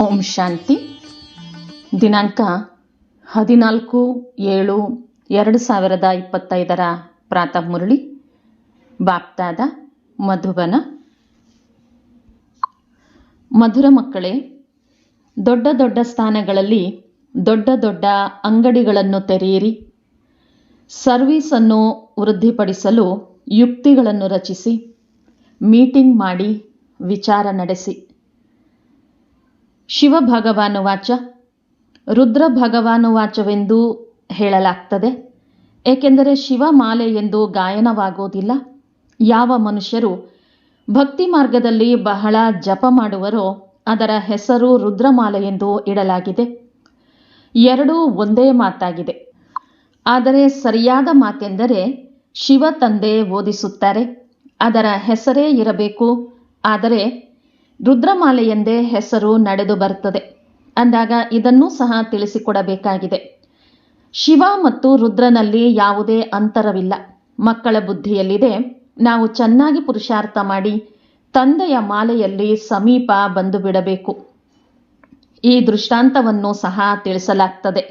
ಓಂ ಶಾಂತಿ. ದಿನಾಂಕ ಹದಿನಾಲ್ಕು ಏಳು ಎರಡು ಸಾವಿರದ ಇಪ್ಪತ್ತೈದರ ಪ್ರಾತಃ ಮುರಳಿ. ಬಾಪ್ತಾದ ಮಧುಬನ. ಮಧುರ ಮಕ್ಕಳೇ, ದೊಡ್ಡ ದೊಡ್ಡ ಸ್ಥಾನಗಳಲ್ಲಿ ದೊಡ್ಡ ದೊಡ್ಡ ಅಂಗಡಿಗಳನ್ನು ತೆರೆಯಿರಿ. ಸರ್ವೀಸನ್ನು ವೃದ್ಧಿಪಡಿಸಲು ಯುಕ್ತಿಗಳನ್ನು ರಚಿಸಿ, ಮೀಟಿಂಗ್ ಮಾಡಿ ವಿಚಾರ ನಡೆಸಿ. ಶಿವ ಭಗವಾನುವಾಚ ರುದ್ರ ಭಗವಾನುವಾಚವೆಂದು ಹೇಳಲಾಗ್ತದೆ. ಏಕೆಂದರೆ ಶಿವಮಾಲೆ ಎಂದು ಗಾಯನವಾಗುವುದಿಲ್ಲ ಯಾವ ಮನುಷ್ಯರು ಭಕ್ತಿ ಮಾರ್ಗದಲ್ಲಿ ಬಹಳ ಜಪ ಮಾಡುವರೋ ಅದರ ಹೆಸರು ರುದ್ರಮಾಲೆ ಎಂದು ಇಡಲಾಗಿದೆ. ಎರಡೂ ಒಂದೇ ಮಾತಾಗಿದೆ. ಆದರೆ ಸರಿಯಾದ ಮಾತೆಂದರೆ ಶಿವ ತಂದೆ ಓದಿಸುತ್ತಾರೆ. ಅದರ ಹೆಸರೇ ಇರಬೇಕು. ಆದರೆ ರುದ್ರಮಾಲೆ ಎಂದೇ ಹೆಸರು ನಡೆದು ಬರುತ್ತದೆ. ಅಂದಾಗ ಇದನ್ನೂ ಸಹ ತಿಳಿಸಿಕೊಡಬೇಕಾಗಿದೆ. ಶಿವ ಮತ್ತು ರುದ್ರನಲ್ಲಿ ಯಾವುದೇ ಅಂತರವಿಲ್ಲ. ಮಕ್ಕಳ ಬುದ್ಧಿಯಲ್ಲಿದೆ. ನಾವು ಚೆನ್ನಾಗಿ ಪುರುಷಾರ್ಥ ಮಾಡಿ ತಂದೆಯ ಮಾಲೆಯಲ್ಲಿ ಸಮೀಪ ಬಂದು ಬಿಡಬೇಕು ಈ ದೃಷ್ಟಾಂತವನ್ನು ಸಹ ತಿಳಿಸಲಾಗ್ತದೆ.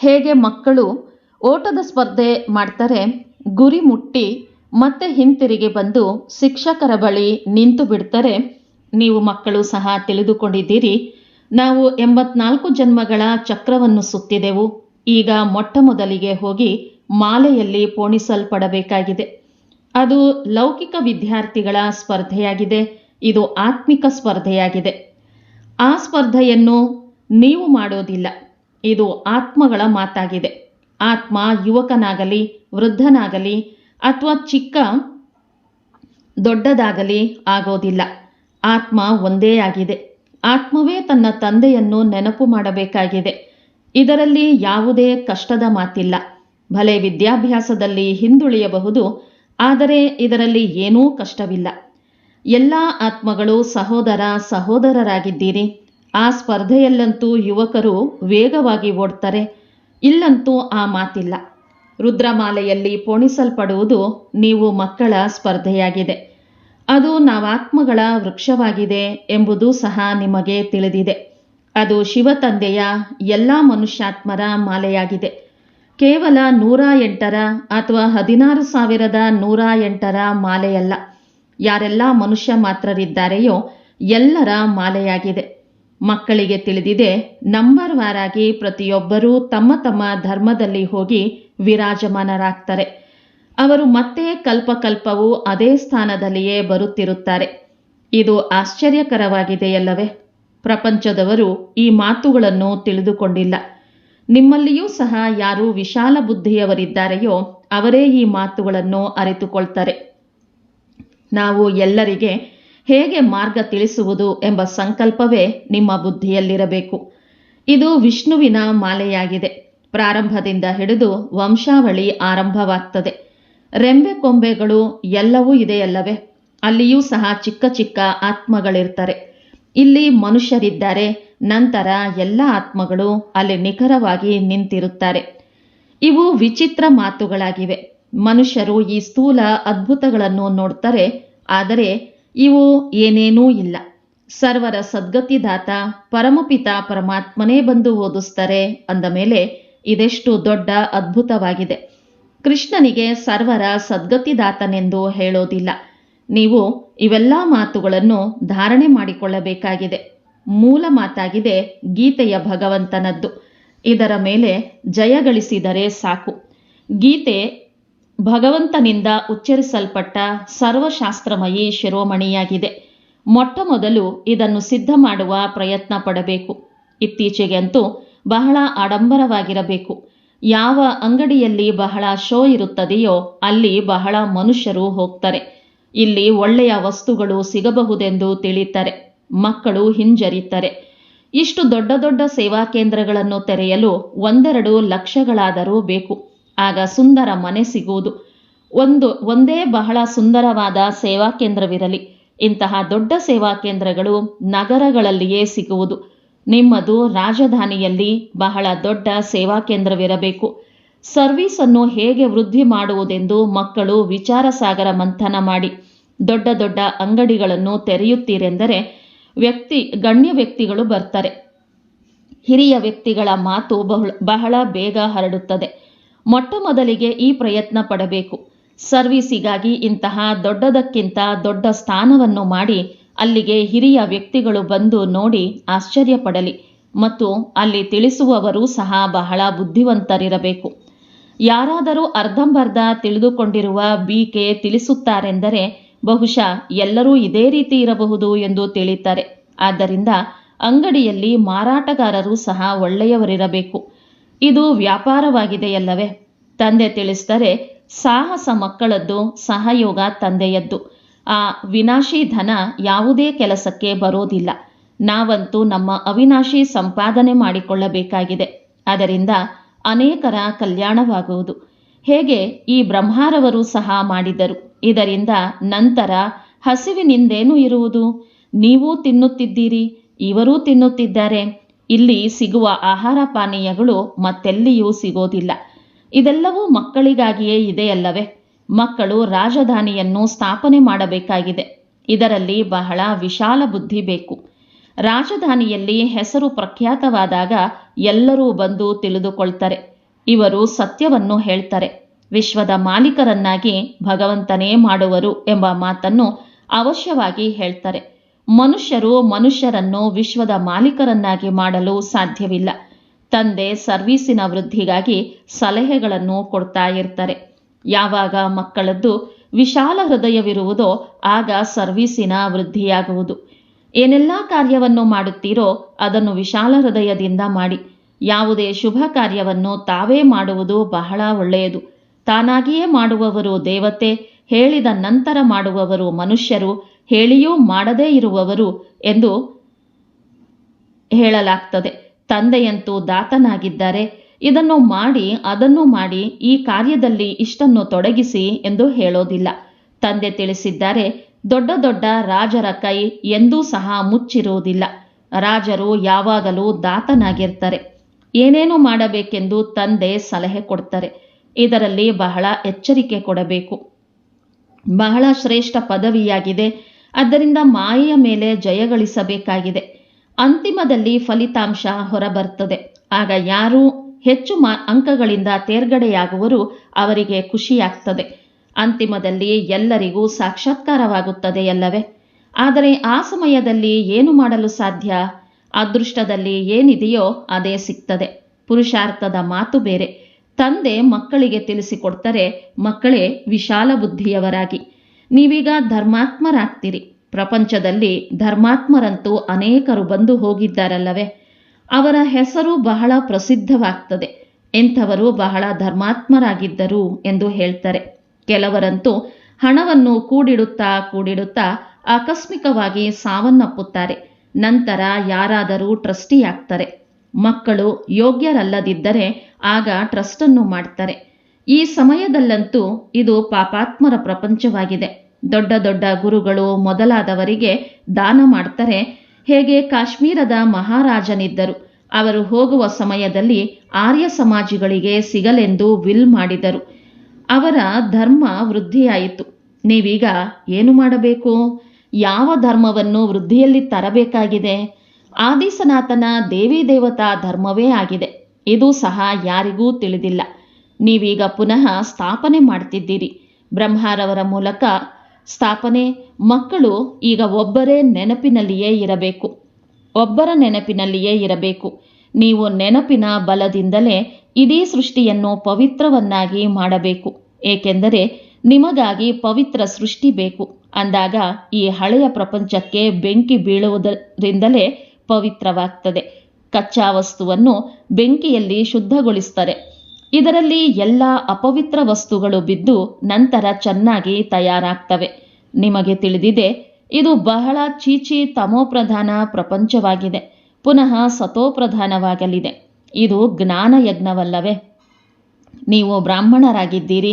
ಹೇಗೆ ಮಕ್ಕಳು ಓಟದ ಸ್ಪರ್ಧೆ ಮಾಡ್ತಾರೆ, ಗುರಿ ಮುಟ್ಟಿ ಮತ್ತೆ ಹಿಂತಿರುಗಿ ಬಂದು ಶಿಕ್ಷಕರ ಬಳಿ ನಿಂತು ಬಿಡ್ತಾರೆ ನೀವು ಮಕ್ಕಳು ಸಹ ತಿಳಿದುಕೊಂಡಿದ್ದೀರಿ. ನಾವು ಎಂಬತ್ನಾಲ್ಕು ಜನ್ಮಗಳ ಚಕ್ರವನ್ನು ಸುತ್ತಿದೆವು. ಈಗ ಮೊಟ್ಟ ಮೊದಲಿಗೆ ಹೋಗಿ ಮಾಲೆಯಲ್ಲಿ ಪೋಣಿಸಲ್ಪಡಬೇಕಾಗಿದೆ. ಅದು ಲೌಕಿಕ ವಿದ್ಯಾರ್ಥಿಗಳ ಸ್ಪರ್ಧೆಯಾಗಿದೆ. ಇದು ಆತ್ಮಿಕ ಸ್ಪರ್ಧೆಯಾಗಿದೆ. ಆ ಸ್ಪರ್ಧೆಯನ್ನು ನೀವು ಮಾಡೋದಿಲ್ಲ. ಇದು ಆತ್ಮಗಳ ಮಾತಾಗಿದೆ. ಆತ್ಮ ಯುವಕನಾಗಲಿ, ವೃದ್ಧನಾಗಲಿ, ಅಥವಾ ಚಿಕ್ಕ ದೊಡ್ಡದಾಗಲಿ ಆಗೋದಿಲ್ಲ. ಆತ್ಮ ಒಂದೇ ಆಗಿದೆ. ಆತ್ಮವೇ ತನ್ನ ತಂದೆಯನ್ನು ನೆನಪು ಮಾಡಬೇಕಾಗಿದೆ. ಇದರಲ್ಲಿ ಯಾವುದೇ ಕಷ್ಟದ ಮಾತಿಲ್ಲ. ಭಲೆ ವಿದ್ಯಾಭ್ಯಾಸದಲ್ಲಿ ಹಿಂದುಳಿಯಬಹುದು, ಆದರೆ ಇದರಲ್ಲಿ ಏನೂ ಕಷ್ಟವಿಲ್ಲ. ಎಲ್ಲ ಆತ್ಮಗಳು ಸಹೋದರ ಸಹೋದರರಾಗಿದ್ದೀರಿ. ಆ ಸ್ಪರ್ಧೆಯಲ್ಲಂತೂ ಯುವಕರು ವೇಗವಾಗಿ ಓಡ್ತಾರೆ. ಇಲ್ಲಂತೂ ಆ ಮಾತಿಲ್ಲ. ರುದ್ರಮಾಲೆಯಲ್ಲಿ ಪೋಣಿಸಲ್ಪಡುವುದು ನೀವು ಮಕ್ಕಳ ಸ್ಪರ್ಧೆಯಾಗಿದೆ. ಅದು ನಾವಾತ್ಮಗಳ ವೃಕ್ಷವಾಗಿದೆ ಎಂಬುದು ಸಹ ನಿಮಗೆ ತಿಳಿದಿದೆ. ಅದು ಶಿವತಂದೆಯ ಎಲ್ಲ ಮನುಷ್ಯಾತ್ಮರ ಮಾಲೆಯಾಗಿದೆ. ಕೇವಲ ನೂರ ಎಂಟರ ಅಥವಾ ಹದಿನಾರು ಸಾವಿರದ ನೂರ ಎಂಟರ ಮಾಲೆಯಲ್ಲ. ಯಾರೆಲ್ಲ ಮನುಷ್ಯ ಮಾತ್ರರಿದ್ದಾರೆಯೋ ಎಲ್ಲರ ಮಾಲೆಯಾಗಿದೆ. ಮಕ್ಕಳಿಗೆ ತಿಳಿದಿದೆ ನಂಬರ್ ವಾರಾಗಿ ಪ್ರತಿಯೊಬ್ಬರೂ ತಮ್ಮ ತಮ್ಮ ಧರ್ಮದಲ್ಲಿ ಹೋಗಿ ವಿರಾಜಮಾನರಾಗ್ತಾರೆ. ಅವರು ಮತ್ತೆ ಕಲ್ಪಕಲ್ಪವು ಅದೇ ಸ್ಥಾನದಲ್ಲಿಯೇ ಬರುತ್ತಿರುತ್ತಾರೆ. ಇದು ಆಶ್ಚರ್ಯಕರವಾಗಿದೆಯಲ್ಲವೇ ಪ್ರಪಂಚದವರು ಈ ಮಾತುಗಳನ್ನು ತಿಳಿದುಕೊಂಡಿಲ್ಲ. ನಿಮ್ಮಲ್ಲಿಯೂ ಸಹ ಯಾರು ವಿಶಾಲ ಬುದ್ಧಿಯವರಿದ್ದಾರೆಯೋ ಅವರೇ ಈ ಮಾತುಗಳನ್ನು ಅರಿತುಕೊಳ್ತಾರೆ. ನಾವು ಎಲ್ಲರಿಗೆ ಹೇಗೆ ಮಾರ್ಗ ತಿಳಿಸುವುದು ಎಂಬ ಸಂಕಲ್ಪವೇ ನಿಮ್ಮ ಬುದ್ಧಿಯಲ್ಲಿರಬೇಕು. ಇದು ವಿಷ್ಣುವಿನ ಮಾಲೆಯಾಗಿದೆ. ಪ್ರಾರಂಭದಿಂದ ಹಿಡಿದು ವಂಶಾವಳಿ ಆರಂಭವಾಗ್ತದೆ. ರೆಂಬೆ ಕೊಂಬೆಗಳು ಎಲ್ಲವೂ ಇದೆಯಲ್ಲವೇ? ಅಲ್ಲಿಯೂ ಸಹ ಚಿಕ್ಕ ಚಿಕ್ಕ ಆತ್ಮಗಳಿರ್ತಾರೆ ಇಲ್ಲಿ ಮನುಷ್ಯರಿದ್ದಾರೆ, ನಂತರ ಎಲ್ಲ ಆತ್ಮಗಳು ಅಲ್ಲಿ ನಿಖರವಾಗಿ ನಿಂತಿರುತ್ತಾರೆ. ಇವು ವಿಚಿತ್ರ ಮಾತುಗಳಾಗಿವೆ. ಮನುಷ್ಯರು ಈ ಸ್ಥೂಲ ಅದ್ಭುತಗಳನ್ನು ನೋಡ್ತಾರೆ ಆದರೆ ಇವು ಏನೇನೂ ಇಲ್ಲ. ಸರ್ವರ ಸದ್ಗತಿದಾತ ಪರಮಪಿತ ಪರಮಾತ್ಮನೇ ಬಂದು ಓದಿಸ್ತಾರೆ ಅಂದ ಮೇಲೆ ಇದೆಷ್ಟು ದೊಡ್ಡ ಅದ್ಭುತವಾಗಿದೆ. ಕೃಷ್ಣನಿಗೆ ಸರ್ವರ ಸದ್ಗತಿದಾತನೆಂದು ಹೇಳೋದಿಲ್ಲ. ನೀವು ಇವೆಲ್ಲ ಮಾತುಗಳನ್ನು ಧಾರಣೆ ಮಾಡಿಕೊಳ್ಳಬೇಕಾಗಿದೆ. ಮೂಲ ಮಾತಾಗಿದೆ ಗೀತೆಯ ಭಗವಂತನದ್ದು. ಇದರ ಮೇಲೆ ಜಯಗಳಿಸಿದರೆ ಸಾಕು. ಗೀತೆ ಭಗವಂತನಿಂದ ಉಚ್ಚರಿಸಲ್ಪಟ್ಟ ಸರ್ವಶಾಸ್ತ್ರಮಯಿ ಶಿರೋಮಣಿಯಾಗಿದೆ. ಮೊಟ್ಟ ಮೊದಲು ಇದನ್ನು ಸಿದ್ಧ ಮಾಡುವ ಪ್ರಯತ್ನ ಪಡಬೇಕು. ಇತ್ತೀಚೆಗಂತೂ ಬಹಳ ಆಡಂಬರವಾಗಿರಬೇಕು. ಯಾವ ಅಂಗಡಿಯಲ್ಲಿ ಬಹಳ ಶೋ ಇರುತ್ತದೆಯೋ ಅಲ್ಲಿ ಬಹಳ ಮನುಷ್ಯರು ಹೋಗ್ತಾರೆ. ಇಲ್ಲಿ ಒಳ್ಳೆಯ ವಸ್ತುಗಳು ಸಿಗಬಹುದೆಂದು ತಿಳಿತಾರೆ. ಮಕ್ಕಳು ಹಿಂಜರಿತಾರೆ. ಇಷ್ಟು ದೊಡ್ಡ ದೊಡ್ಡ ಸೇವಾ ಕೇಂದ್ರಗಳನ್ನು ತೆರೆಯಲು ಒಂದೆರಡು ಲಕ್ಷಗಳಾದರೂ ಬೇಕು. ಆಗ ಸುಂದರ ಮನೆ ಸಿಗುವುದು. ಒಂದು, ಒಂದೇ ಬಹಳ ಸುಂದರವಾದ ಸೇವಾ ಕೇಂದ್ರವಿರಲಿ. ಇಂತಹ ದೊಡ್ಡ ಸೇವಾ ಕೇಂದ್ರಗಳು ನಗರಗಳಲ್ಲಿಯೇ ಸಿಗುವುದು. ನಿಮ್ಮದು ರಾಜಧಾನಿಯಲ್ಲಿ ಬಹಳ ದೊಡ್ಡ ಸೇವಾ ಕೇಂದ್ರವಿರಬೇಕು. ಅನ್ನು ಹೇಗೆ ವೃದ್ಧಿ ಮಾಡುವುದೆಂದು ಮಕ್ಕಳು ವಿಚಾರ ಸಾಗರ ಮಂಥನ ಮಾಡಿ. ದೊಡ್ಡ ದೊಡ್ಡ ಅಂಗಡಿಗಳನ್ನು ತೆರೆಯುತ್ತೀರೆಂದರೆ ವ್ಯಕ್ತಿ, ಗಣ್ಯ ವ್ಯಕ್ತಿಗಳು ಬರ್ತಾರೆ. ಹಿರಿಯ ವ್ಯಕ್ತಿಗಳ ಮಾತು ಬಹಳ ಬಹಳ ಬೇಗ ಹರಡುತ್ತದೆ. ಮೊಟ್ಟ ಮೊದಲಿಗೆ ಈ ಪ್ರಯತ್ನ ಪಡಬೇಕು. ಸರ್ವೀಸಿಗಾಗಿ ಇಂತಹ ದೊಡ್ಡದಕ್ಕಿಂತ ದೊಡ್ಡ ಸ್ಥಾನವನ್ನು ಮಾಡಿ ಅಲ್ಲಿಗೆ ಹಿರಿಯ ವ್ಯಕ್ತಿಗಳು ಬಂದು ನೋಡಿ ಆಶ್ಚರ್ಯಪಡಲಿ ಮತ್ತು ಅಲ್ಲಿ ತಿಳಿಸುವವರು ಸಹ ಬಹಳ ಬುದ್ಧಿವಂತರಿರಬೇಕು. ಯಾರಾದರೂ ಅರ್ಧಂಬರ್ಧ ತಿಳಿದುಕೊಂಡಿರುವ ಬಿಕೆ ತಿಳಿಸುತ್ತಾರೆಂದರೆ ಬಹುಶಃ ಎಲ್ಲರೂ ಇದೇ ರೀತಿ ಇರಬಹುದು ಎಂದು ತಿಳಿತಾರೆ. ಆದ್ದರಿಂದ ಅಂಗಡಿಯಲ್ಲಿ ಮಾರಾಟಗಾರರು ಸಹ ಒಳ್ಳೆಯವರಿರಬೇಕು. ಇದು ವ್ಯಾಪಾರವಾಗಿದೆಯಲ್ಲವೇ? ತಂದೆ ತಿಳಿಸಿದರೆ ಸಾಹಸ ಮಕ್ಕಳದ್ದು ಸಹಯೋಗ ತಂದೆಯದ್ದು. ಆ ವಿನಾಶಿ ಧನ ಯಾವುದೇ ಕೆಲಸಕ್ಕೆ ಬರೋದಿಲ್ಲ. ನಾವಂತೂ ನಮ್ಮ ಅವಿನಾಶಿ ಸಂಪಾದನೆ ಮಾಡಿಕೊಳ್ಳಬೇಕಾಗಿದೆ. ಅದರಿಂದ ಅನೇಕರ ಕಲ್ಯಾಣವಾಗುವುದು. ಹೇಗೆ? ಈ ಬ್ರಹ್ಮಾರವರು ಸಹ ಮಾಡಿದರು. ಇದರಿಂದ ನಂತರ ಹಸಿವಿನಿಂದೇನು ಇರುವುದು? ನೀವೂ ತಿನ್ನುತ್ತಿದ್ದೀರಿ, ಇವರೂ ತಿನ್ನುತ್ತಿದ್ದಾರೆ. ಇಲ್ಲಿ ಸಿಗುವ ಆಹಾರ ಪಾನೀಯಗಳು ಮತ್ತೆಲ್ಲಿಯೂ ಸಿಗೋದಿಲ್ಲ. ಇದೆಲ್ಲವೂ ಮಕ್ಕಳಿಗಾಗಿಯೇ ಇದೆಯಲ್ಲವೇ? ಮಕ್ಕಳು ರಾಜಧಾನಿಯನ್ನು ಸ್ಥಾಪನೆ ಮಾಡಬೇಕಾಗಿದೆ. ಇದರಲ್ಲಿ ಬಹಳ ವಿಶಾಲ ಬುದ್ಧಿ ಬೇಕು. ರಾಜಧಾನಿಯಲ್ಲಿ ಹೆಸರು ಪ್ರಖ್ಯಾತವಾದಾಗ ಎಲ್ಲರೂ ಬಂದು ತಿಳಿದುಕೊಳ್ತಾರೆ. ಇವರು ಸತ್ಯವನ್ನು ಹೇಳ್ತಾರೆ. ವಿಶ್ವದ ಮಾಲೀಕರನ್ನಾಗಿ ಭಗವಂತನೇ ಮಾಡುವರು ಎಂಬ ಮಾತನ್ನು ಅವಶ್ಯವಾಗಿ ಹೇಳ್ತಾರೆ. ಮನುಷ್ಯರು ಮನುಷ್ಯರನ್ನು ವಿಶ್ವದ ಮಾಲೀಕರನ್ನಾಗಿ ಮಾಡಲು ಸಾಧ್ಯವಿಲ್ಲ. ತಂದೆ ಸರ್ವೀಸಿನ ವೃದ್ಧಿಗಾಗಿ ಸಲಹೆಗಳನ್ನು ಕೊಡ್ತಾ ಇರ್ತಾರೆ. ಯಾವಾಗ ಮಕ್ಕಳದ್ದು ವಿಶಾಲ ಹೃದಯವಿರುವುದೋ ಆಗ ಸರ್ವೀಸಿನ ವೃದ್ಧಿಯಾಗುವುದು. ಏನೆಲ್ಲ ಕಾರ್ಯವನ್ನು ಮಾಡುತ್ತೀರೋ ಅದನ್ನು ವಿಶಾಲ ಹೃದಯದಿಂದ ಮಾಡಿ. ಯಾವುದೇ ಶುಭ ಕಾರ್ಯವನ್ನು ತಾವೇ ಮಾಡುವುದು ಬಹಳ ಒಳ್ಳೆಯದು. ತಾನಾಗಿಯೇ ಮಾಡುವವರು ದೇವತೆ, ಹೇಳಿದ ನಂತರ ಮಾಡುವವರು ಮನುಷ್ಯರು, ಹೇಳಿಯೂ ಮಾಡದೇ ಇರುವವರು ಎಂದು ಹೇಳಲಾಗ್ತದೆ. ತಂದೆಯಂತೂ ದಾತನಾಗಿದ್ದಾರೆ ಇದನ್ನು ಮಾಡಿ, ಅದನ್ನು ಮಾಡಿ ಈ ಕಾರ್ಯದಲ್ಲಿ ಇಷ್ಟನ್ನು ತೊಡಗಿಸಿ ಎಂದು ಹೇಳೋದಿಲ್ಲ. ತಂದೆ ತಿಳಿಸಿದ್ದಾರೆ, ದೊಡ್ಡ ದೊಡ್ಡ ರಾಜರ ಕೈ ಎಂದೂ ಸಹ ಮುಚ್ಚಿರುವುದಿಲ್ಲ. ರಾಜರು ಯಾವಾಗಲೂ ದಾತನಾಗಿರ್ತಾರೆ. ಏನೇನು ಮಾಡಬೇಕೆಂದು ತಂದೆ ಸಲಹೆ ಕೊಡ್ತಾರೆ. ಇದರಲ್ಲಿ ಬಹಳ ಎಚ್ಚರಿಕೆ ಕೊಡಬೇಕು. ಬಹಳ ಶ್ರೇಷ್ಠ ಪದವಿಯಾಗಿದೆ. ಅದರಿಂದ ಮಾಯೆಯ ಮೇಲೆ ಜಯಗಳಿಸಬೇಕಾಗಿದೆ ಅಂತಿಮದಲ್ಲಿ ಫಲಿತಾಂಶ ಹೊರಬರ್ತದೆ. ಆಗ ಯಾರು ಹೆಚ್ಚು ಮಾ ಅಂಕಗಳಿಂದ ತೇರ್ಗಡೆಯಾಗುವರು, ಅವರಿಗೆ ಖುಷಿಯಾಗ್ತದೆ. ಅಂತಿಮದಲ್ಲಿ ಎಲ್ಲರಿಗೂ ಸಾಕ್ಷಾತ್ಕಾರವಾಗುತ್ತದೆ ಸಾಕ್ಷಾತ್ಕಾರವಾಗುತ್ತದೆಯಲ್ಲವೇ ಆದರೆ ಆ ಸಮಯದಲ್ಲಿ ಏನು ಮಾಡಲು ಸಾಧ್ಯ? ಅದೃಷ್ಟದಲ್ಲಿ ಏನಿದೆಯೋ ಅದೇ ಸಿಗ್ತದೆ. ಪುರುಷಾರ್ಥದ ಮಾತು ಬೇರೆ. ತಂದೆ ಮಕ್ಕಳಿಗೆ ತಿಳಿಸಿಕೊಡ್ತಾರೆ, ಮಕ್ಕಳೇ ವಿಶಾಲ ಬುದ್ಧಿಯವರಾಗಿ. ನೀವೀಗ ಧರ್ಮಾತ್ಮರಾಗ್ತೀರಿ. ಪ್ರಪಂಚದಲ್ಲಿ ಧರ್ಮಾತ್ಮರಂತೂ ಅನೇಕರು ಬಂದು ಹೋಗಿದ್ದಾರಲ್ಲವೇ? ಅವರ ಹೆಸರು ಬಹಳ ಪ್ರಸಿದ್ಧವಾಗ್ತದೆ. ಎಂಥವರು ಬಹಳ ಧರ್ಮಾತ್ಮರಾಗಿದ್ದರು ಎಂದು ಹೇಳ್ತಾರೆ. ಕೆಲವರಂತೂ ಹಣವನ್ನು ಕೂಡಿಡುತ್ತಾ ಕೂಡಿಡುತ್ತಾ ಆಕಸ್ಮಿಕವಾಗಿ ಸಾವನ್ನಪ್ಪುತ್ತಾರೆ. ನಂತರ ಯಾರಾದರೂ ಟ್ರಸ್ಟಿಯಾಗ್ತಾರೆ. ಮಕ್ಕಳು ಯೋಗ್ಯರಲ್ಲದಿದ್ದರೆ ಆಗ ಟ್ರಸ್ಟನ್ನು ಮಾಡ್ತಾರೆ. ಈ ಸಮಯದಲ್ಲಂತೂ ಇದು ಪಾಪಾತ್ಮರ ಪ್ರಪಂಚವಾಗಿದೆ. ದೊಡ್ಡ ದೊಡ್ಡ ಗುರುಗಳು ಮೊದಲಾದವರಿಗೆ ದಾನ ಮಾಡ್ತಾರೆ ಹೇಗೆ ಕಾಶ್ಮೀರದ ಮಹಾರಾಜನಿದ್ದರು. ಅವರು ಹೋಗುವ ಸಮಯದಲ್ಲಿ ಆರ್ಯ ಸಮಾಜಿಗಳಿಗೆ ಸಿಗಲೆಂದು ವಿಲ್ ಮಾಡಿದರು. ಅವರ ಧರ್ಮ ವೃದ್ಧಿಯಾಯಿತು. ನೀವೀಗ ಏನು ಮಾಡಬೇಕು? ಯಾವ ಧರ್ಮವನ್ನು ವೃದ್ಧಿಯಲ್ಲಿ ತರಬೇಕಾಗಿದೆ? ಆದಿಸನಾತನ ದೇವಿ ದೇವತಾ ಧರ್ಮವೇ ಆಗಿದೆ. ಇದು ಸಹ ಯಾರಿಗೂ ತಿಳಿದಿಲ್ಲ. ನೀವೀಗ ಪುನಃ ಸ್ಥಾಪನೆ ಮಾಡ್ತಿದ್ದೀರಿ. ಬ್ರಹ್ಮಾರವರ ಮೂಲಕ ಸ್ಥಾಪನೆ, ಮಕ್ಕಳು ಈಗ ಒಬ್ಬರೇ ನೆನಪಿನಲ್ಲಿಯೇ ಇರಬೇಕು. ಒಬ್ಬರ ನೆನಪಿನಲ್ಲಿಯೇ ಇರಬೇಕು. ನೀವು ನೆನಪಿನ ಬಲದಿಂದಲೇ ಇಡೀ ಸೃಷ್ಟಿಯನ್ನು ಪವಿತ್ರವನ್ನಾಗಿ ಮಾಡಬೇಕು. ಏಕೆಂದರೆ ನಿಮಗಾಗಿ ಪವಿತ್ರ ಸೃಷ್ಟಿ ಬೇಕು. ಅಂದಾಗ ಈ ಹಳೆಯ ಪ್ರಪಂಚಕ್ಕೆ ಬೆಂಕಿ ಬೀಳುವುದರಿಂದಲೇ ಪವಿತ್ರವಾಗ್ತದೆ. ಕಚ್ಚಾ ವಸ್ತುವನ್ನು ಬೆಂಕಿಯಲ್ಲಿ ಶುದ್ಧಗೊಳಿಸ್ತಾರೆ. ಇದರಲ್ಲಿ ಎಲ್ಲ ಅಪವಿತ್ರ ವಸ್ತುಗಳು ಬಿದ್ದು ನಂತರ ಚೆನ್ನಾಗಿ ತಯಾರಾಗ್ತವೆ. ನಿಮಗೆ ತಿಳಿದಿದೆ, ಇದು ಬಹಳ ಚೀಚಿ ತಮೋಪ್ರಧಾನ ಪ್ರಪಂಚವಾಗಿದೆ, ಪುನಃ ಸತೋಪ್ರಧಾನವಾಗಲಿದೆ. ಇದು ಜ್ಞಾನ ಯಜ್ಞವಲ್ಲವೇ ನೀವು ಬ್ರಾಹ್ಮಣರಾಗಿದ್ದೀರಿ,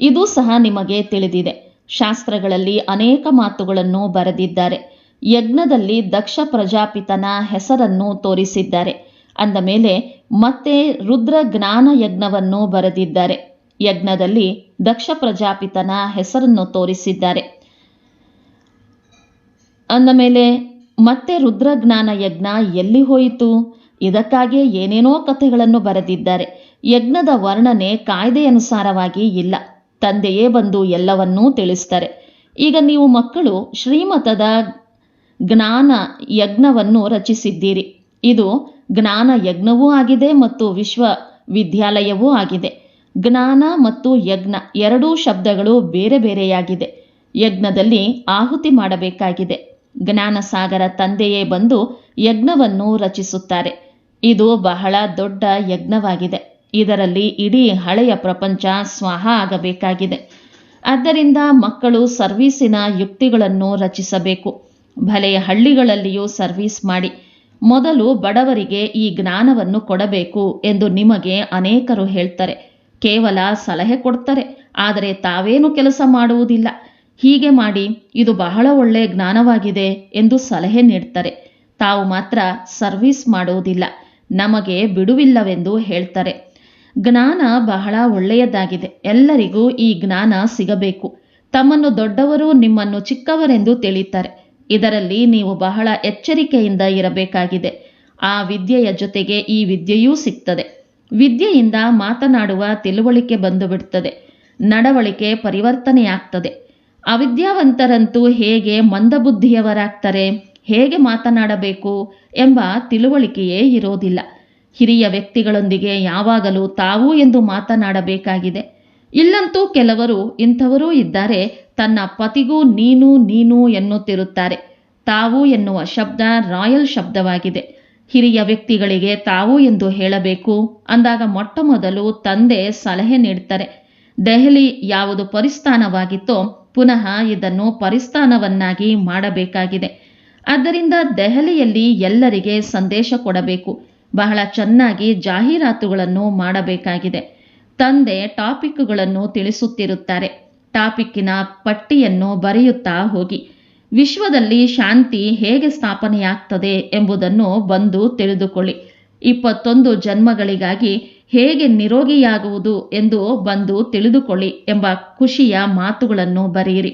ಇದು ಸಹ ನಿಮಗೆ ತಿಳಿದಿದೆ. ಶಾಸ್ತ್ರಗಳಲ್ಲಿ ಅನೇಕ ಮಾತುಗಳನ್ನು ಬರೆದಿದ್ದಾರೆ. ಯಜ್ಞದಲ್ಲಿ ದಕ್ಷ ಪ್ರಜಾಪಿತನ ಹೆಸರನ್ನು ತೋರಿಸಿದ್ದಾರೆ. ಅಂದ ಮೇಲೆ ಮತ್ತೆ ರುದ್ರ ಜ್ಞಾನ ಯಜ್ಞವನ್ನು ಬರೆದಿದ್ದಾರೆ. ಯಜ್ಞದಲ್ಲಿ ದಕ್ಷ ಪ್ರಜಾಪಿತನ ಹೆಸರನ್ನು ತೋರಿಸಿದ್ದಾರೆ. ಅಂದ ಮೇಲೆ ಮತ್ತೆ ರುದ್ರಜ್ಞಾನ ಯಜ್ಞ ಎಲ್ಲಿ ಹೋಯಿತು? ಇದಕ್ಕಾಗಿ ಏನೇನೋ ಕಥೆಗಳನ್ನು ಬರೆದಿದ್ದಾರೆ. ಯಜ್ಞದ ವರ್ಣನೆ ಕಾಯ್ದೆಯನುಸಾರವಾಗಿ ಇಲ್ಲ. ತಂದೆಯೇ ಬಂದು ಎಲ್ಲವನ್ನೂ ತಿಳಿಸ್ತಾರೆ. ಈಗ ನೀವು ಮಕ್ಕಳು ಶ್ರೀಮತದ ಜ್ಞಾನ ಯಜ್ಞವನ್ನು ರಚಿಸಿದ್ದೀರಿ. ಇದು ಜ್ಞಾನ ಯಜ್ಞವೂ ಆಗಿದೆ ಮತ್ತು ವಿಶ್ವವಿದ್ಯಾಲಯವೂ ಆಗಿದೆ. ಜ್ಞಾನ ಮತ್ತು ಯಜ್ಞ ಎರಡೂ ಶಬ್ದಗಳು ಬೇರೆ ಬೇರೆಯಾಗಿದೆ. ಯಜ್ಞದಲ್ಲಿ ಆಹುತಿ ಮಾಡಬೇಕಾಗಿದೆ. ಜ್ಞಾನ ಸಾಗರ ತಂದೆಯೇ ಬಂದು ಯಜ್ಞವನ್ನು ರಚಿಸುತ್ತಾರೆ. ಇದು ಬಹಳ ದೊಡ್ಡ ಯಜ್ಞವಾಗಿದೆ. ಇದರಲ್ಲಿ ಇಡೀ ಹಳೆಯ ಪ್ರಪಂಚ ಸ್ವಾಹ ಆಗಬೇಕಾಗಿದೆ. ಆದ್ದರಿಂದ ಮಕ್ಕಳು ಸರ್ವೀಸಿನ ಯುಕ್ತಿಗಳನ್ನು ರಚಿಸಬೇಕು. ಭಲೆಯ ಹಳ್ಳಿಗಳಲ್ಲಿಯೂ ಸರ್ವೀಸ್ ಮಾಡಿ. ಮೊದಲು ಬಡವರಿಗೆ ಈ ಜ್ಞಾನವನ್ನು ಕೊಡಬೇಕು ಎಂದು ನಿಮಗೆ ಅನೇಕರು ಹೇಳ್ತಾರೆ. ಕೇವಲ ಸಲಹೆ ಕೊಡ್ತಾರೆ, ಆದರೆ ತಾವೇನು ಕೆಲಸ ಮಾಡುವುದಿಲ್ಲ. ಹೀಗೆ ಮಾಡಿ ಇದು ಬಹಳ ಒಳ್ಳೆ ಜ್ಞಾನವಾಗಿದೆ ಎಂದು ಸಲಹೆ ನೀಡ್ತಾರೆ. ತಾವು ಮಾತ್ರ ಸರ್ವಿಸ್ ಮಾಡುವುದಿಲ್ಲ, ನಮಗೆ ಬಿಡುವಿಲ್ಲವೆಂದು ಹೇಳ್ತಾರೆ. ಜ್ಞಾನ ಬಹಳ ಒಳ್ಳೆಯದಾಗಿದೆ, ಎಲ್ಲರಿಗೂ ಈ ಜ್ಞಾನ ಸಿಗಬೇಕು. ತಮ್ಮನ್ನು ದೊಡ್ಡವರು ನಿಮ್ಮನ್ನು ಚಿಕ್ಕವರೆಂದು ತಿಳಿತಾರೆ. ಇದರಲ್ಲಿ ನೀವು ಬಹಳ ಎಚ್ಚರಿಕೆಯಿಂದ ಇರಬೇಕಾಗಿದೆ. ಆ ವಿದ್ಯೆಯ ಜೊತೆಗೆ ಈ ವಿದ್ಯೆಯೂ ಸಿಗ್ತದೆ. ವಿದ್ಯೆಯಿಂದ ಮಾತನಾಡುವ ತಿಳುವಳಿಕೆ ಬಂದು ಬಿಡ್ತದೆ ನಡವಳಿಕೆ ಪರಿವರ್ತನೆಯಾಗ್ತದೆ. ಅವಿದ್ಯಾವಂತರಂತೂ ಹೇಗೆ ಮಂದಬುದ್ಧಿಯವರಾಗ್ತಾರೆ, ಹೇಗೆ ಮಾತನಾಡಬೇಕು ಎಂಬ ತಿಳುವಳಿಕೆಯೇ ಇರೋದಿಲ್ಲ. ಹಿರಿಯ ವ್ಯಕ್ತಿಗಳೊಂದಿಗೆ ಯಾವಾಗಲೂ ತಾವು ಎಂದು ಮಾತನಾಡಬೇಕಾಗಿದೆ. ಇಲ್ಲಂತೂ ಕೆಲವರು ಇಂಥವರೂ ಇದ್ದಾರೆ, ತನ್ನ ಪತಿಗೂ ನೀನು ನೀನು ಎನ್ನುತ್ತಿರುತ್ತಾರೆ. ತಾವು ಎನ್ನುವ ಶಬ್ದ ರಾಯಲ್ ಶಬ್ದವಾಗಿದೆ. ಹಿರಿಯ ವ್ಯಕ್ತಿಗಳಿಗೆ ತಾವು ಎಂದು ಹೇಳಬೇಕು. ಅಂದಾಗ ಮೊಟ್ಟ ಮೊದಲು ತಂದೆ ಸಲಹೆ ನೀಡ್ತಾರೆ. ದೆಹಲಿ ಯಾವುದು ಪರಿಸ್ಥಾನವಾಗಿತ್ತೋ ಪುನಃ ಇದನ್ನು ಪರಿಸ್ಥಾನವನ್ನಾಗಿ ಮಾಡಬೇಕಾಗಿದೆ. ಆದ್ದರಿಂದ ದೆಹಲಿಯಲ್ಲಿ ಎಲ್ಲರಿಗೆ ಸಂದೇಶ ಕೊಡಬೇಕು. ಬಹಳ ಚೆನ್ನಾಗಿ ಜಾಹೀರಾತುಗಳನ್ನು ಮಾಡಬೇಕಾಗಿದೆ. ತಂದೆ ಟಾಪಿಕ್ಗಳನ್ನು ತಿಳಿಸುತ್ತಿರುತ್ತಾರೆ. ಟಾಪಿಕ್ಕಿನ ಪಟ್ಟಿಯನ್ನು ಬರೆಯುತ್ತಾ ಹೋಗಿ. ವಿಶ್ವದಲ್ಲಿ ಶಾಂತಿ ಹೇಗೆ ಸ್ಥಾಪನೆಯಾಗ್ತದೆ ಎಂಬುದನ್ನು ಬಂದು ತಿಳಿದುಕೊಳ್ಳಿ. ಇಪ್ಪತ್ತೊಂದು ಜನ್ಮಗಳಿಗಾಗಿ ಹೇಗೆ ನಿರೋಗಿಯಾಗುವುದು ಎಂದು ಬಂದು ತಿಳಿದುಕೊಳ್ಳಿ ಎಂಬ ಖುಷಿಯ ಮಾತುಗಳನ್ನು ಬರೆಯಿರಿ.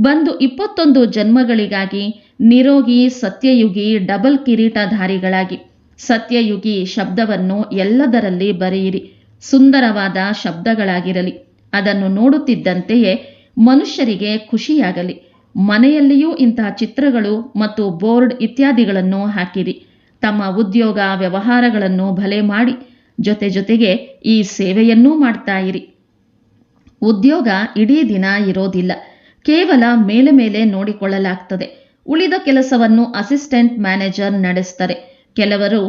ಬಂದು ಇಪ್ಪತ್ತೊಂದು ಜನ್ಮಗಳಿಗಾಗಿ ನಿರೋಗಿ ಸತ್ಯಯುಗಿ ಡಬಲ್ ಕಿರೀಟಧಾರಿಗಳಾಗಿ. ಸತ್ಯಯುಗಿ ಶಬ್ದವನ್ನು ಎಲ್ಲದರಲ್ಲಿ ಬರೆಯಿರಿ. ಸುಂದರವಾದ ಶಬ್ದಗಳಾಗಿರಲಿ. ಅದನ್ನು ನೋಡುತ್ತಿದ್ದಂತೆಯೇ ಮನುಷ್ಯರಿಗೆ ಖುಷಿಯಾಗಲಿ. ಮನೆಯಲ್ಲಿಯೂ ಇಂತಹ ಚಿತ್ರಗಳು ಮತ್ತು ಬೋರ್ಡ್ ಇತ್ಯಾದಿಗಳನ್ನು ಹಾಕಿರಿ. ತಮ್ಮ ಉದ್ಯೋಗ ವ್ಯವಹಾರಗಳನ್ನು ಭಲೆ ಮಾಡಿ. ಜೊತೆ ಜೊತೆಗೆ ಈ ಸೇವೆಯನ್ನೂ ಮಾಡ್ತಾ ಇರಿ. ಉದ್ಯೋಗ ಇಡೀ ದಿನ ಇರೋದಿಲ್ಲ. ಕೇವಲ ಮೇಲೆ ಮೇಲೆ ನೋಡಿಕೊಳ್ಳಲಾಗ್ತದೆ. ಉಳಿದ ಕೆಲಸವನ್ನು ಅಸಿಸ್ಟೆಂಟ್ ಮ್ಯಾನೇಜರ್ ನಡೆಸ್ತಾರೆ. ಕೆಲವರು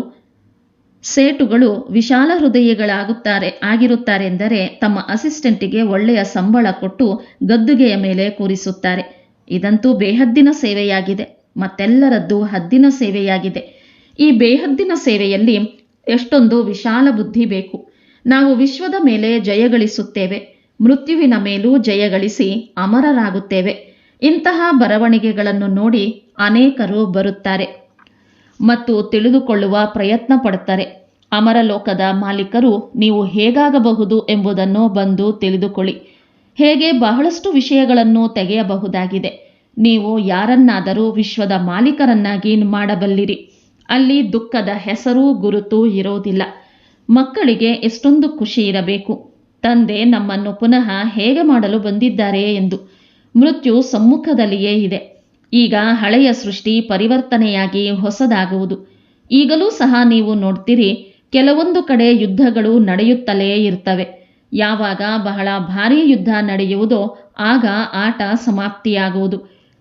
ಸೇಟುಗಳು ವಿಶಾಲ ಹೃದಯಗಳಾಗುತ್ತಾರೆ, ಆಗಿರುತ್ತಾರೆಂದರೆ ತಮ್ಮ ಅಸಿಸ್ಟೆಂಟಿಗೆ ಒಳ್ಳೆಯ ಸಂಬಳ ಕೊಟ್ಟು ಗದ್ದುಗೆಯ ಮೇಲೆ ಕೂರಿಸುತ್ತಾರೆ. ಇದಂತೂ ಬೇಹದ್ದಿನ ಸೇವೆಯಾಗಿದೆ, ಮತ್ತೆಲ್ಲರದ್ದು ಹದ್ದಿನ ಸೇವೆಯಾಗಿದೆ. ಈ ಬೇಹದ್ದಿನ ಸೇವೆಯಲ್ಲಿ ಎಷ್ಟೊಂದು ವಿಶಾಲ ಬುದ್ಧಿ ಬೇಕು. ನಾವು ವಿಶ್ವದ ಮೇಲೆ ಜಯಗಳಿಸುತ್ತೇವೆ ಮೃತ್ಯುವಿನ ಮೇಲೂ ಜಯಗಳಿಸಿ ಅಮರರಾಗುತ್ತೇವೆ. ಇಂತಹ ಬರವಣಿಗೆಗಳನ್ನು ನೋಡಿ ಅನೇಕರು ಬರುತ್ತಾರೆ. ಮತ್ತು ತಿಳಿದುಕೊಳ್ಳುವ ಪ್ರಯತ್ನ ಪಡುತ್ತಾರೆ ಅಮರಲೋಕದ ಮಾಲೀಕರು, ನೀವು ಹೇಗಾಗಬಹುದು ಎಂಬುದನ್ನು ಬಂದು ತಿಳಿದುಕೊಳ್ಳಿ. ಹೇಗೆ ಬಹಳಷ್ಟು ವಿಷಯಗಳನ್ನು ತೆಗೆಯಬಹುದಾಗಿದೆ. ನೀವು ಯಾರನ್ನಾದರೂ ವಿಶ್ವದ ಮಾಲೀಕರನ್ನಾಗಿ ಮಾಡಬಲ್ಲಿರಿ. ಅಲ್ಲಿ ದುಃಖದ ಹೆಸರು ಗುರುತು ಇರೋದಿಲ್ಲ. ಮಕ್ಕಳಿಗೆ ಎಷ್ಟೊಂದು ಖುಷಿ ಇರಬೇಕು. ತಂದೆ ನಮ್ಮನ್ನು ಪುನಃ ಹೇಗೆ ಮಾಡಲು ಬಂದಿದ್ದಾರೆ ಎಂದು. ಮೃತ್ಯು ಸಮ್ಮುಖದಲ್ಲಿಯೇ ಇದೆ. ಈಗ ಹಳೆಯ ಸೃಷ್ಟಿ ಪರಿವರ್ತನೆಯಾಗಿ ಹೊಸದಾಗುವುದು. ಈಗಲೂ ಸಹ ನೀವು ನೋಡ್ತೀರಿ, ಕೆಲವೊಂದು ಕಡೆ ಯುದ್ಧಗಳು ನಡೆಯುತ್ತಲೇ ಇರ್ತವೆ. ಯಾವಾಗ ಬಹಳ ಭಾರೀ ಯುದ್ಧ ನಡೆಯುವುದೋ ಆಗ ಆಟ ಸಮಾಪ್ತಿಯಾಗುವುದು.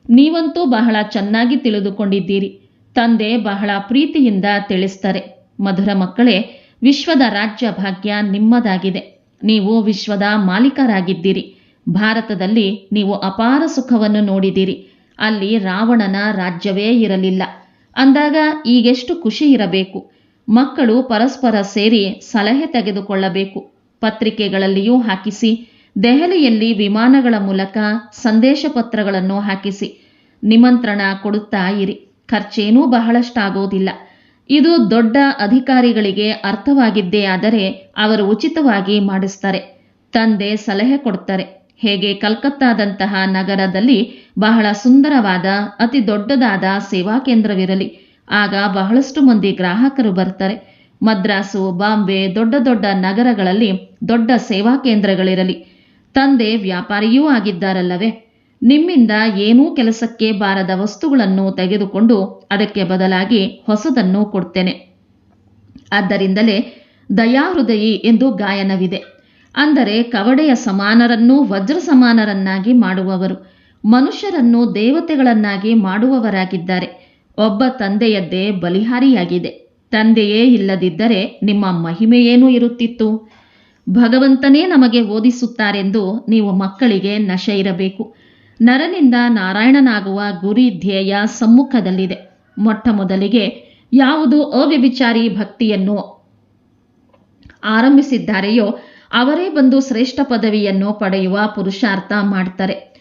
ನೀವಂತೂ ಬಹಳ ಚೆನ್ನಾಗಿ ತಿಳಿದುಕೊಂಡಿದ್ದೀರಿ. ತಂದೆ ಬಹಳ ಪ್ರೀತಿಯಿಂದ ತಿಳಿಸ್ತಾರೆ. ಮಧುರ ಮಕ್ಕಳೇ, ವಿಶ್ವದ ರಾಜ್ಯ ಭಾಗ್ಯ ನಿಮ್ಮದಾಗಿದೆ. ನೀವು ವಿಶ್ವದ ಮಾಲೀಕರಾಗಿದ್ದೀರಿ. ಭಾರತದಲ್ಲಿ ನೀವು ಅಪಾರ ಸುಖವನ್ನು ನೋಡಿದಿರಿ ಅಲ್ಲಿ ರಾವಣನ ರಾಜ್ಯವೇ ಇರಲಿಲ್ಲ. ಅಂದಾಗ ಈಗೆಷ್ಟು ಖುಷಿ ಇರಬೇಕು. ಮಕ್ಕಳು ಪರಸ್ಪರ ಸೇರಿ ಸಲಹೆ ತೆಗೆದುಕೊಳ್ಳಬೇಕು. ಪತ್ರಿಕೆಗಳಲ್ಲಿಯೂ ಹಾಕಿಸಿ, ದೆಹಲಿಯಲ್ಲಿ ವಿಮಾನಗಳ ಮೂಲಕ ಸಂದೇಶ ಪತ್ರಗಳನ್ನು ಹಾಕಿಸಿ. ನಿಮಂತ್ರಣ ಕೊಡುತ್ತಾ ಇರಿ. ಖರ್ಚೇನೂ ಬಹಳಷ್ಟಾಗೋದಿಲ್ಲ. ಇದು ದೊಡ್ಡ ಅಧಿಕಾರಿಗಳಿಗೆ ಅರ್ಥವಾಗಿದ್ದೇ ಆದರೆ ಅವರು ಉಚಿತವಾಗಿ ಮಾಡಿಸ್ತಾರೆ. ತಂದೆ ಸಲಹೆ ಕೊಡ್ತಾರೆ. ಹೇಗೆ ಕಲ್ಕತ್ತಾದಂತಹ ನಗರದಲ್ಲಿ ಬಹಳ ಸುಂದರವಾದ, ಅತಿ ದೊಡ್ಡದಾದ ಸೇವಾ ಕೇಂದ್ರವಿರಲಿ. ಆಗ ಬಹಳಷ್ಟು ಮಂದಿ ಗ್ರಾಹಕರು ಬರ್ತಾರೆ. ಮದ್ರಾಸು, ಬಾಂಬೆ ದೊಡ್ಡ ದೊಡ್ಡ ನಗರಗಳಲ್ಲಿ ದೊಡ್ಡ ಸೇವಾ ಕೇಂದ್ರಗಳಿರಲಿ. ತಂದೆ ವ್ಯಾಪಾರಿಯೂ ಆಗಿದ್ದಾರಲ್ಲವೇ? ನಿಮ್ಮಿಂದ ಏನೂ ಕೆಲಸಕ್ಕೆ ಬಾರದ ವಸ್ತುಗಳನ್ನು ತೆಗೆದುಕೊಂಡು ಅದಕ್ಕೆ ಬದಲಾಗಿ ಹೊಸದನ್ನು ಕೊಡ್ತೇನೆ. ಆದ್ದರಿಂದಲೇ ದಯಾಹೃದಯಿ ಎಂದು ಗಾಯನವಿದೆ. ಅಂದರೆ ಕವಡೆಯ ಸಮಾನರನ್ನೂ ವಜ್ರ ಸಮಾನರನ್ನಾಗಿ ಮಾಡುವವರು. ಮನುಷ್ಯರನ್ನು ದೇವತೆಗಳನ್ನಾಗಿ ಮಾಡುವವರಾಗಿದ್ದಾರೆ. ಒಬ್ಬ ತಂದೆಯದ್ದೇ ಬಲಿಹಾರಿಯಾಗಿದೆ. ತಂದೆಯೇ ಇಲ್ಲದಿದ್ದರೆ ನಿಮ್ಮ ಮಹಿಮೆಯೇನೂ ಇರುತ್ತಿತ್ತು? ಭಗವಂತನೇ ನಮಗೆ ಓದಿಸುತ್ತಾರೆಂದು ನೀವು ಮಕ್ಕಳಿಗೆ ನಶೆ ಇರಬೇಕು. ನರನಿಂದ ನಾರಾಯಣನಾಗುವ ಗುರಿ ಧ್ಯೇಯ ಸಮ್ಮುಖದಲ್ಲಿದೆ. ಮೊಟ್ಟ ಮೊದಲಿಗೆ ಯಾವುದು ಅವ್ಯಭಿಚಾರಿ ಭಕ್ತಿಯನ್ನು ಆರಂಭಿಸಿದ್ದಾರೆಯೋ ಅವರೇ ಬಂದು ಶ್ರೇಷ್ಠ ಪದವಿಯನ್ನು ಪಡೆಯುವ ಪುರುಷಾರ್ಥ ಮಾಡ್ತಾರೆ.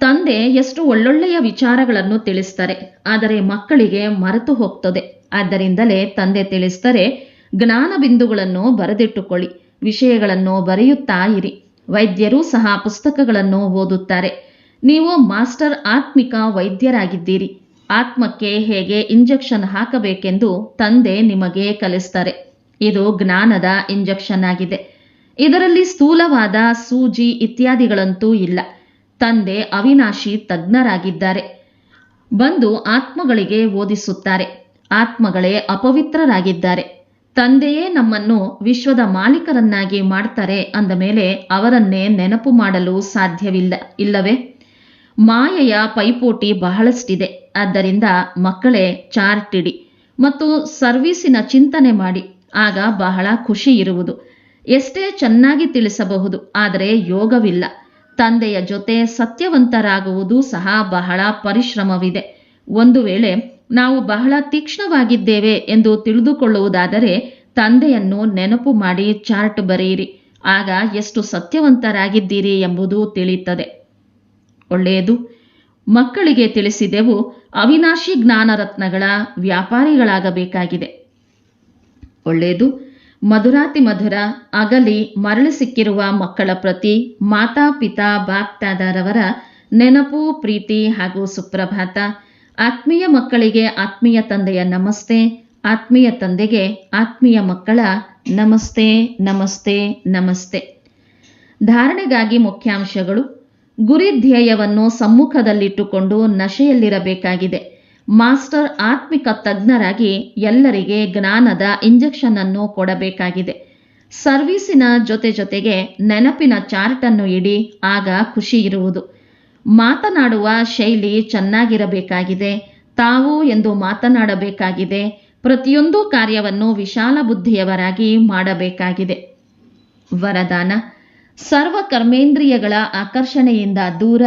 ತಂದೆ ಎಷ್ಟು ಒಳ್ಳೊಳ್ಳೆಯ ವಿಚಾರಗಳನ್ನು ತಿಳಿಸ್ತಾರೆ. ಆದರೆ ಮಕ್ಕಳಿಗೆ ಮರೆತು ಹೋಗ್ತದೆ. ಆದ್ದರಿಂದಲೇ ತಂದೆ ತಿಳಿಸ್ತಾರೆ, ಜ್ಞಾನ ಬಿಂದುಗಳನ್ನು ಬರೆದಿಟ್ಟುಕೊಳ್ಳಿ, ವಿಷಯಗಳನ್ನು ಬರೆಯುತ್ತಾ ಇರಿ. ವೈದ್ಯರು ಸಹ ಪುಸ್ತಕಗಳನ್ನು ಓದುತ್ತಾರೆ. ನೀವು ಮಾಸ್ಟರ್ ಆತ್ಮಿಕ ವೈದ್ಯರಾಗಿದ್ದೀರಿ. ಆತ್ಮಕ್ಕೆ ಹೇಗೆ ಇಂಜೆಕ್ಷನ್ ಹಾಕಬೇಕೆಂದು ತಂದೆ ನಿಮಗೆ ಕಲಿಸ್ತಾರೆ. ಇದು ಜ್ಞಾನದ ಇಂಜೆಕ್ಷನ್ ಆಗಿದೆ. ಇದರಲ್ಲಿ ಸ್ಥೂಲವಾದ ಸೂಜಿ ಇತ್ಯಾದಿಗಳಂತೂ ಇಲ್ಲ. ತಂದೆ ಅವಿನಾಶಿ ತಜ್ಞರಾಗಿದ್ದಾರೆ. ಬಂದು ಆತ್ಮಗಳಿಗೆ ಓದಿಸುತ್ತಾರೆ. ಆತ್ಮಗಳೇ ಅಪವಿತ್ರರಾಗಿದ್ದಾರೆ. ತಂದೆಯೇ ನಮ್ಮನ್ನು ವಿಶ್ವದ ಮಾಲೀಕರನ್ನಾಗಿ ಮಾಡ್ತಾರೆ ಅಂದ ಮೇಲೆ ಅವರನ್ನೇ ನೆನಪು ಮಾಡಲು ಸಾಧ್ಯವಿಲ್ಲ, ಇಲ್ಲವೇ? ಮಾಯೆಯ ಪೈಪೋಟಿ ಬಹಳಷ್ಟಿದೆ. ಆದ್ದರಿಂದ ಮಕ್ಕಳೇ ಚಾರ್ಟಿಡಿ ಮತ್ತು ಸರ್ವೀಸಿನ ಚಿಂತನೆ ಮಾಡಿ. ಆಗ ಬಹಳ ಖುಷಿ ಇರುವುದು. ಎಷ್ಟೇ ಚೆನ್ನಾಗಿ ತಿಳಿಸಬಹುದು, ಆದರೆ ಯೋಗವಿಲ್ಲ. ತಂದೆಯ ಜೊತೆ ಸತ್ಯವಂತರಾಗುವುದು ಸಹ ಬಹಳ ಪರಿಶ್ರಮವಿದೆ. ಒಂದು ವೇಳೆ ನಾವು ಬಹಳ ತೀಕ್ಷ್ಣವಾಗಿದ್ದೇವೆ ಎಂದು ತಿಳಿದುಕೊಳ್ಳುವುದಾದರೆ ತಂದೆಯನ್ನು ನೆನಪು ಮಾಡಿ ಚಾರ್ಟ್ ಬರೆಯಿರಿ. ಆಗ ಎಷ್ಟು ಸತ್ಯವಂತರಾಗಿದ್ದೀರಿ ಎಂಬುದು ತಿಳಿಯುತ್ತದೆ. ಒಳ್ಳೆಯದು. ಮಕ್ಕಳಿಗೆ ತಿಳಿಸಿದೆವು, ಅವಿನಾಶಿ ಜ್ಞಾನರತ್ನಗಳ ವ್ಯಾಪಾರಿಗಳಾಗಬೇಕಾಗಿದೆ. ಒಳ್ಳೆಯದು. ಮಧುರಾತಿ ಮಧುರ ಅಗಲಿ ಮರಳಿ ಸಿಕ್ಕಿರುವ ಮಕ್ಕಳ ಪ್ರತಿ ಮಾತಾ ಪಿತಾ ಬಾಪ್ತಾದರವರ ನೆನಪು, ಪ್ರೀತಿ ಹಾಗೂ ಸುಪ್ರಭಾತ. ಆತ್ಮೀಯ ಮಕ್ಕಳಿಗೆ ಆತ್ಮೀಯ ತಂದೆಯ ನಮಸ್ತೆ, ಆತ್ಮೀಯ ತಂದೆಗೆ ಆತ್ಮೀಯ ಮಕ್ಕಳ ನಮಸ್ತೆ ನಮಸ್ತೆ ನಮಸ್ತೆ. ಧಾರಣೆಗಾಗಿ ಮುಖ್ಯಾಂಶಗಳು. ಗುರಿ ಧ್ಯೇಯವನ್ನು ಸಮ್ಮುಖದಲ್ಲಿಟ್ಟುಕೊಂಡು ನಶೆಯಲ್ಲಿರಬೇಕಾಗಿದೆ. ಮಾಸ್ಟರ್ ಆತ್ಮಿಕ ತಜ್ಞರಾಗಿ ಎಲ್ಲರಿಗೆ ಜ್ಞಾನದ ಇಂಜೆಕ್ಷನ್ ಅನ್ನು ಕೊಡಬೇಕಾಗಿದೆ. ಸರ್ವೀಸಿನ ಜೊತೆ ಜೊತೆಗೆ ನೆನಪಿನ ಚಾರ್ಟ್ ಅನ್ನು ಇಡಿ, ಆಗ ಖುಷಿ ಇರುವುದು. ಮಾತನಾಡುವ ಶೈಲಿ ಚೆನ್ನಾಗಿರಬೇಕಾಗಿದೆ. ತಾವು ಎಂದು ಮಾತನಾಡಬೇಕಾಗಿದೆ. ಪ್ರತಿಯೊಂದು ಕಾರ್ಯವನ್ನು ವಿಶಾಲ ಬುದ್ಧಿಯವರಾಗಿ ಮಾಡಬೇಕಾಗಿದೆ. ವರದಾನ. ಸರ್ವ ಕರ್ಮೇಂದ್ರಿಯಗಳ ಆಕರ್ಷಣೆಯಿಂದ ದೂರ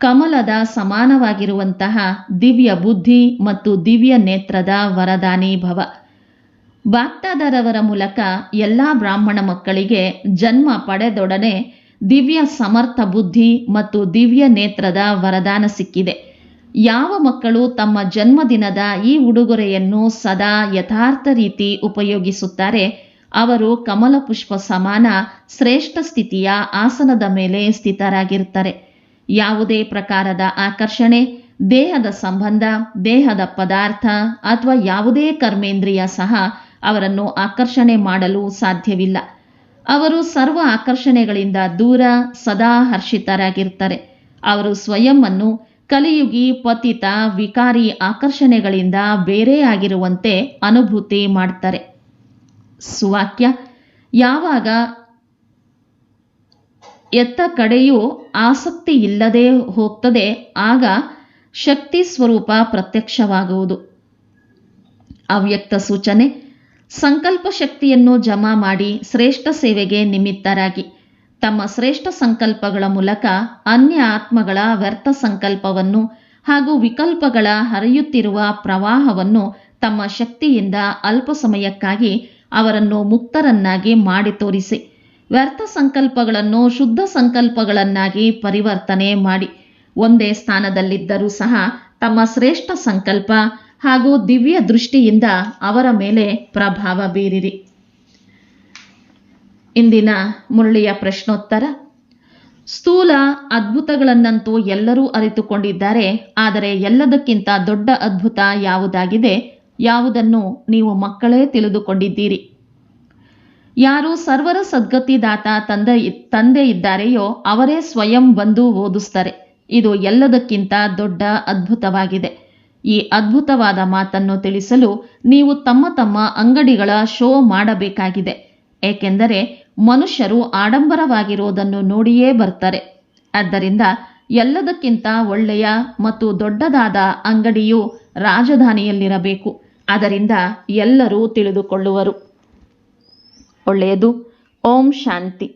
ಕಮಲದ ಸಮಾನವಾಗಿರುವಂತಹ ದಿವ್ಯ ಬುದ್ಧಿ ಮತ್ತು ದಿವ್ಯ ನೇತ್ರದ ವರದಾನಿ ಭವ. ಬಾಕ್ತಾದರವರ ಮೂಲಕ ಎಲ್ಲ ಬ್ರಾಹ್ಮಣ ಮಕ್ಕಳಿಗೆ ಜನ್ಮ ಪಡೆದೊಡನೆ ದಿವ್ಯ ಸಮರ್ಥ ಬುದ್ಧಿ ಮತ್ತು ದಿವ್ಯ ನೇತ್ರದ ವರದಾನ ಸಿಕ್ಕಿದೆ. ಯಾವ ಮಕ್ಕಳು ತಮ್ಮ ಜನ್ಮದಿನದ ಈ ಉಡುಗೊರೆಯನ್ನು ಸದಾ ಯಥಾರ್ಥ ರೀತಿ ಉಪಯೋಗಿಸುತ್ತಾರೆ, ಅವರು ಕಮಲ ಪುಷ್ಪ ಸಮಾನ ಶ್ರೇಷ್ಠ ಸ್ಥಿತಿಯ ಆಸನದ ಮೇಲೆ ಸ್ಥಿತರಾಗಿರ್ತಾರೆ ಯಾವುದೇ ಪ್ರಕಾರದ ಆಕರ್ಷಣೆ, ದೇಹದ ಸಂಬಂಧ, ದೇಹದ ಪದಾರ್ಥ ಅಥವಾ ಯಾವುದೇ ಕರ್ಮೇಂದ್ರಿಯ ಸಹ ಅವರನ್ನು ಆಕರ್ಷಣೆ ಮಾಡಲು ಸಾಧ್ಯವಿಲ್ಲ. ಅವರು ಸರ್ವ ಆಕರ್ಷಣೆಗಳಿಂದ ದೂರ, ಸದಾ ಹರ್ಷಿತರಾಗಿರ್ತಾರೆ ಅವರು ಸ್ವಯಂ ಅನ್ನು ಕಲಿಯುಗಿ, ಪತಿತ, ವಿಕಾರಿ ಆಕರ್ಷಣೆಗಳಿಂದ ಬೇರೆ ಆಗಿರುವಂತೆ ಅನುಭೂತಿ ಮಾಡ್ತಾರೆ. ಸುವಾಕ್ಯ, ಯಾವಾಗ ಎತ್ತ ಕಡೆಯೂ ಆಸಕ್ತಿ ಇಲ್ಲದೆ ಹೋಗ್ತದೆ, ಆಗ ಶಕ್ತಿ ಸ್ವರೂಪ ಪ್ರತ್ಯಕ್ಷವಾಗುವುದು. ಅವ್ಯಕ್ತ ಸೂಚನೆ, ಸಂಕಲ್ಪ ಶಕ್ತಿಯನ್ನು ಜಮಾ ಮಾಡಿ ಶ್ರೇಷ್ಠ ಸೇವೆಗೆ ನಿಮಿತ್ತರಾಗಿ. ತಮ್ಮ ಶ್ರೇಷ್ಠ ಸಂಕಲ್ಪಗಳ ಮೂಲಕ ಅನ್ಯ ಆತ್ಮಗಳ ವ್ಯರ್ಥ ಸಂಕಲ್ಪವನ್ನು ಹಾಗೂ ವಿಕಲ್ಪಗಳ ಹರಿಯುತ್ತಿರುವ ಪ್ರವಾಹವನ್ನು ತಮ್ಮ ಶಕ್ತಿಯಿಂದ ಅಲ್ಪ ಸಮಯಕ್ಕಾಗಿ ಅವರನ್ನು ಮುಕ್ತರನ್ನಾಗಿ ಮಾಡಿ ತೋರಿಸಿ. ವ್ಯರ್ಥ ಸಂಕಲ್ಪಗಳನ್ನು ಶುದ್ಧ ಸಂಕಲ್ಪಗಳನ್ನಾಗಿ ಪರಿವರ್ತನೆ ಮಾಡಿ. ಒಂದೇ ಸ್ಥಾನದಲ್ಲಿದ್ದರೂ ಸಹ ತಮ್ಮ ಶ್ರೇಷ್ಠ ಸಂಕಲ್ಪ ಹಾಗೂ ದಿವ್ಯ ದೃಷ್ಟಿಯಿಂದ ಅವರ ಮೇಲೆ ಪ್ರಭಾವ ಬೀರಿರಿ. ಇಂದಿನ ಮುರಳಿಯ ಪ್ರಶ್ನೋತ್ತರ. ಸ್ಥೂಲ ಅದ್ಭುತಗಳನ್ನಂತೂ ಎಲ್ಲರೂ ಅರಿತುಕೊಂಡಿದ್ದಾರೆ. ಆದರೆ ಎಲ್ಲದಕ್ಕಿಂತ ದೊಡ್ಡ ಅದ್ಭುತ ಯಾವುದಾಗಿದೆ? ಯಾವುದನ್ನು ನೀವು ಮಕ್ಕಳೇ ತಿಳಿದುಕೊಂಡಿದ್ದೀರಿ? ಯಾರು ಸರ್ವರ ಸದ್ಗತಿದಾತ ತಂದೆ ತಂದೆ ಇದ್ದಾರೆಯೋ ಅವರೇ ಸ್ವಯಂ ಬಂದು ಓದಿಸ್ತಾರೆ. ಇದು ಎಲ್ಲದಕ್ಕಿಂತ ದೊಡ್ಡ ಅದ್ಭುತವಾಗಿದೆ. ಈ ಅದ್ಭುತವಾದ ಮಾತನ್ನು ತಿಳಿಸಲು ನೀವು ತಮ್ಮ ತಮ್ಮ ಅಂಗಡಿಗಳ ಶೋ ಮಾಡಬೇಕಾಗಿದೆ. ಏಕೆಂದರೆ ಮನುಷ್ಯರು ಆಡಂಬರವಾಗಿರುವುದನ್ನು ನೋಡಿಯೇ ಬರ್ತಾರೆ. ಆದ್ದರಿಂದ ಎಲ್ಲದಕ್ಕಿಂತ ಒಳ್ಳೆಯ ಮತ್ತು ದೊಡ್ಡದಾದ ಅಂಗಡಿಯು ರಾಜಧಾನಿಯಲ್ಲಿರಬೇಕು. ಅದರಿಂದ ಎಲ್ಲರೂ ತಿಳಿದುಕೊಳ್ಳುವರು. ಒಳ್ಳೆಯದು ಓಂ ಶಾಂತಿ